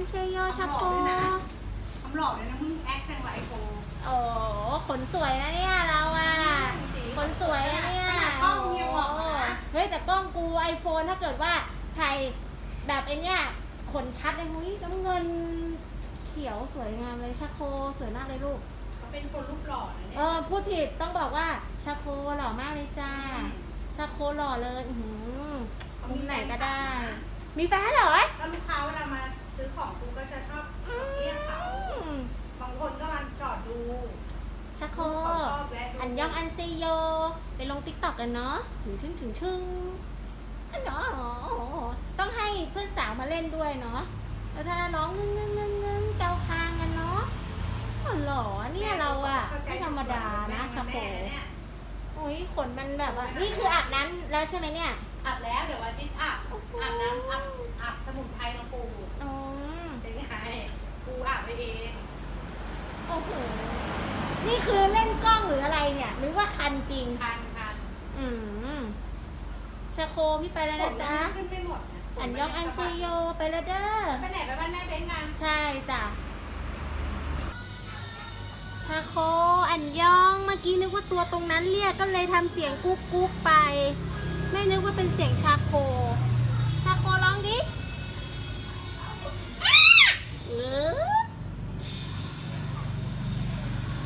นเชยโยชาโคทำหล่อเลยนะมึงแอคจังวะไอโฟโอ้ขนสวยนะเนี่ยเราอะ คนสวยนะเนี่ยกล้องเงียบบอกนะเฮ้ยแต่กล้องกูไอโฟนถ้าเกิดว่าถ่ายแบบไอ้เนี่ยขนชัดเลยหุ้ยน้ำเงินเขียวสวยงามเลยชาโคสวยมากเลยลูกเขาเป็นคนรูปหล่อนะเนี่เอยอพูดผิดต้องบอกว่าชาโคหล่อมากเลยจ้าชาโคหล่อเลยอื้อหือมุมไหนก็ได้ มีแฟนเหรอ แล้วลูกค้าเวลามาซื้อของกูก็จะชอบเรียกเขาอืมบางคนก็มาจอดดูชาโคเขาชอบแวะดูอันยองอันเซโย ไปลงติ๊กต็อกกันเนาะ ถึงถึงถึงถึงอันเนาะต้องให้เพื่อนสาวมาเล่นด้วยเนาะ แล้วถ้าร้องงึ้งงึ้งงึ้งงึ้งเกาคางกันเนาะอ๋อเหรอเนี่ยเราอะไม่ธรรมดานะชาโคแม่เนี่ยโอ้ยขนมันแบบว่า นี่คืออาบน้ำแล้วใช่ไหมเนี่ย อาบแล้วเดี๋ยววันอาทิตย์อาบอาบน้ำอาบอาบสมุนไพรมาปู อ๋อ เป็นไงปูอาบไปเอง โอ้โห นี่ คือเล่นกล้องหรืออะไรเนี่ยหรือว่าคันจริง คันคันอืมชาโคพี่ไปแล้วฝนะนจ๊ะมันขึ้นไม่หมดนะอันยองอันเซโยไปแล้วเด้อ ไปไหนไปบ้านแม่เบ้นกันใช่จ้ะ ชาโคอันยองเมื่อกี้นึกว่าตัวตรงนั้นเรียกก็เลยทำเสียงกุ๊กกุ๊กไป ไม่นึกว่าเป็นเสียงชาโค ชาโคร้องดิเ